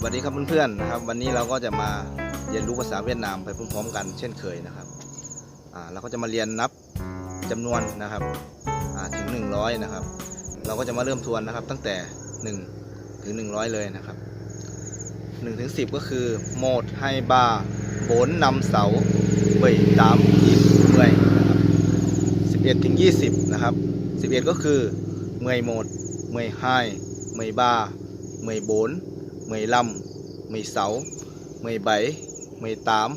สวัสดีครับเพื่อนๆนะครับ วันนี้เราก็จะมาเรียนรู้ภาษาเวียดนามไปพร้อมๆกันเช่นเคยนะครับอ่าเราก็จะมาเรียนนับจำนวนนะครับอ่าถึง 100 นะครับ เราก็จะมาเริ่มทวนนะครับ ตั้งแต่ 1 ถึง 100 เลยนะครับ1ถึง10 ก็คือโหมดไฮบาโบนนำเสาเบยตามทีเมื่อยนะครับ11ถึง20 นะครับ 11 ก็คือเมื่อยโหมดเมื่อยไฮเมื่อยบาเมื่อยโบน เมยลำเมยเสาเมยใบเมยตาม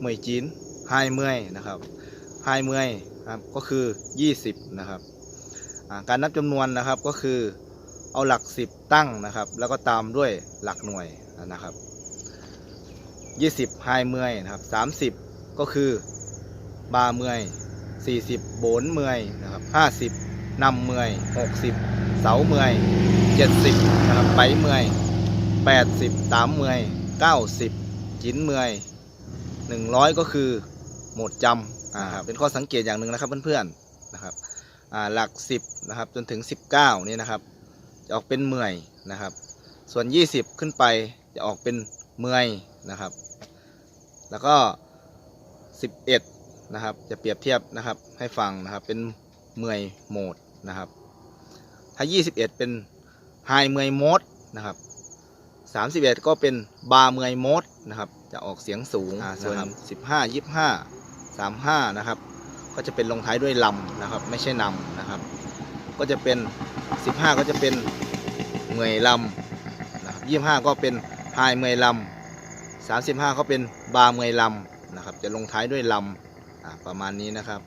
เมยจีนะครับห้ายเมื่อยครับก็คือ 20นะครับการนับจำนวนนะครับก็คือเอาหลัก 10 ตั้งนะครับ แล้วก็ตามด้วยหลักหน่วยนะครับ 20ห้ายเมื่อยนะครับ30 ก็คือบาเมื่อย40 โบนเมื่อยนะครับ50นำเมื่อย60 เสาเมื่อย70นะครับไปเมื่อย แปดสิบสามเมื่อยเก้าสิบจิ้นเมื่อยหนึ่งร้อยก็คือหมดจำอ่าครับเป็นข้อสังเกตอย่างหนึ่งนะครับเพื่อนๆนะครับอ่าหลักสิบนะครับจนถึงสิบเก้านี่นะครับจะออกเป็นเมื่อยนะครับ ส่วนยี่สิบขึ้นไปจะออกเป็นเมื่อยนะครับ แล้วก็สิบเอ็ดนะครับจะเปรียบเทียบนะครับให้ฟังนะครับเป็นเมื่อยโหมดนะครับ ถ้ายี่สิบเอ็ดเป็นไฮเมื่อยโหมดนะครับ 31 ก็เป็นบาเมยโมดนะครับ จะออกเสียงสูงส่วน15 25 35 นะครับ ก็จะเป็นลงท้ายด้วยลำนะครับ ไม่ใช่นำนะครับ ก็จะเป็น 15 ก็จะเป็นเมยลำนะครับ25 ก็เป็นพายเมยลำ35 ก็เป็นบาเมยลำนะครับ จะลงท้ายด้วยลำอ่าประมาณนี้นะครับ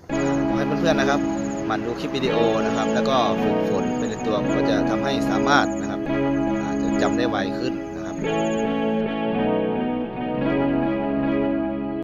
ขอให้เพื่อนๆนะครับหมันดูคลิปวิดีโอนะครับ แล้วก็ฝึกฝนไปในตัวก็จะทำให้สามารถนะครับอาจจะจำได้ไวขึ้น